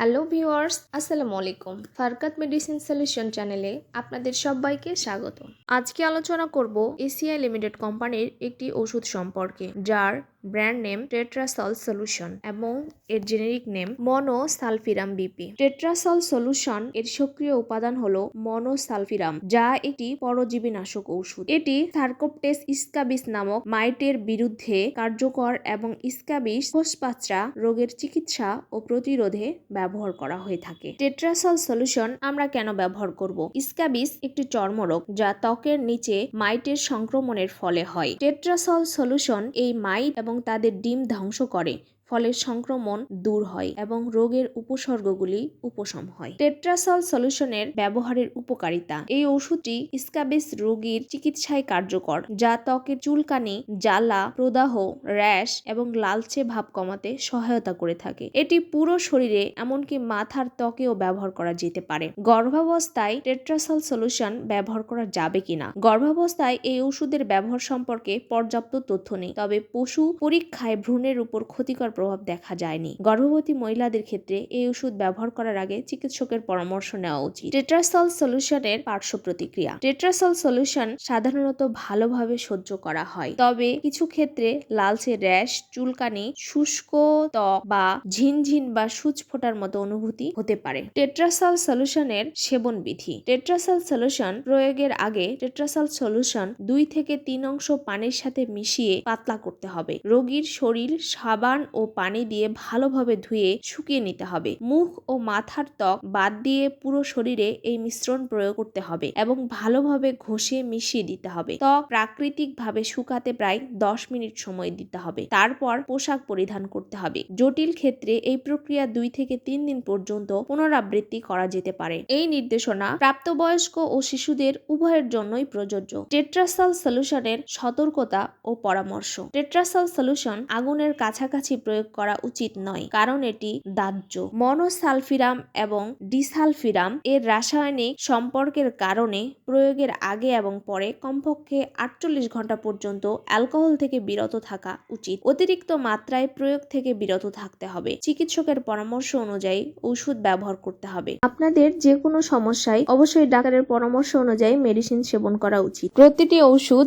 Hello viewers, আসসালামু আলাইকুম। ফারকাত medicine solution চ্যানেলে আপনাদের সবাইকে স্বাগত। আজকে আলোচনা করব এসিআই লিমিটেড কোম্পানির একটি ওষুধ সম্পর্কে, যার ব্র্যান্ড নেম টেট্রাসল সলিউশন এবং এর generic name monosulfiram BP. Tetrasol solution এর সক্রিয় উপাদান হলো মনোসালফিরাম, যা একটি পরজীবী নাশক ঔষধ। এটি সার্কোপটেস ইস্কাবিস নামক মাইটের বিরুদ্ধে কার্যকর এবং ইস্কাবিস কোষপাচরা রোগের চিকিৎসা ও প্রতিরোধে ব্যবহার করা হয়ে থাকে। টেট্রাসল সলিউশন আমরা কেন ব্যবহার করব? ইস্কাবিস একটি চর্মরোগ, যা ত্বকের নিচে মাইটের সংক্রমণের ফলে হয়। টেট্রাসল সলিউশন এই মাইট এবং তাদের ডিম ধ্বংস করে। ফলে সংক্রমণ দূর হয় এবং রোগের উপসর্গগুলি উপশম হয়। টেট্রাসল সলিউশনের ব্যবহারের উপকারিতা। এই ওষুধটি স্কাবিস রোগীর চিকিৎসায় কার্যকর, যা ত্বকের চুলকানি, জ্বালা, প্রদাহ, র্যাশ এবং লালচে ভাব কমাতে সহায়তা করে থাকে। এটি পুরো শরীরে এমনকি মাথার ত্বকেও ব্যবহার করা যেতে পারে। গর্ভাবস্থায় টেট্রাসল সলিউশন ব্যবহার করা যাবে কিনা? গর্ভাবস্থায় এই ওষুধের ব্যবহার সম্পর্কে পর্যাপ্ত তথ্য নেই, তবে পশু পরীক্ষায় ভ্রূণের উপর ক্ষতিকর প্রভাব দেখা যায়নি। গর্ভবতী মহিলাদের ক্ষেত্রে এই ওষুধ ব্যবহার করার আগে চিকিৎসকের পরামর্শ নেওয়া উচিত। টেট্রাসল সলিউশনের পার্শ্ব প্রতিক্রিয়া। টেট্রাসল সলিউশন সাধারণত ভালোভাবে সহ্য করা হয়। তবে কিছু ক্ষেত্রে লালচে র্যাশ, চুলকানি, শুষ্ক ত্বক বা ঝিনঝিন বা সুচ ফোটার মতো অনুভূতি হতে পারে। টেট্রাসল সলিউশনের সেবন বিধি টেট্রাসল সলিউশন প্রয়োগের আগে টেট্রাসল সলিউশন দুই থেকে তিন অংশ পানির সাথে মিশিয়ে পাতলা করতে হবে। রোগীর শরীর, সাবান ও পানি দিয়ে ভালোভাবে ধুয়ে শুকিয়ে নিতে হবে। মুখ ও মাথার ত্বক বাদ দিয়ে পুরো শরীরে এই মিশ্রণ প্রয়োগ করতে হবে এবং ভালোভাবে ঘষে মিশিয়ে দিতে হবে। ত্বক প্রাকৃতিকভাবে শুকাতে প্রায় দশ মিনিট সময় দিতে হবে। তারপর পোশাক পরিধান করতে হবে। জটিল ক্ষেত্রে এই প্রক্রিয়া দুই থেকে তিন দিন পর্যন্ত পুনরাবৃত্তি করা যেতে পারে। এই নির্দেশনা প্রাপ্তবয়স্ক ও শিশুদের উভয়ের জন্যই প্রযোজ্য। টেট্রাসাল সলিউশনের সতর্কতা ও পরামর্শ। টেট্রাসাল সলিউশন আগুনের কাছাকাছি প্রয়োগ করা উচিত নয়, কারণ এটি দাহ্য। মনোসালফিরাম এবং ডিসালফিরাম এর রাসায়নিক সম্পর্কের কারণে প্রয়োগের আগে এবং পরে কমপক্ষে আটচল্লিশ ঘণ্টা পর্যন্ত অ্যালকোহল থেকে বিরত থাকা উচিত। অতিরিক্ত মাত্রায় প্রয়োগ থেকে বিরত থাকতে হবে। চিকিৎসকের পরামর্শ অনুযায়ী ওষুধ ব্যবহার করতে হবে। আপনাদের যে কোনো সমস্যায় অবশ্যই ডাক্তারের পরামর্শ অনুযায়ী মেডিসিন সেবন করা উচিত। প্রতিটি ওষুধ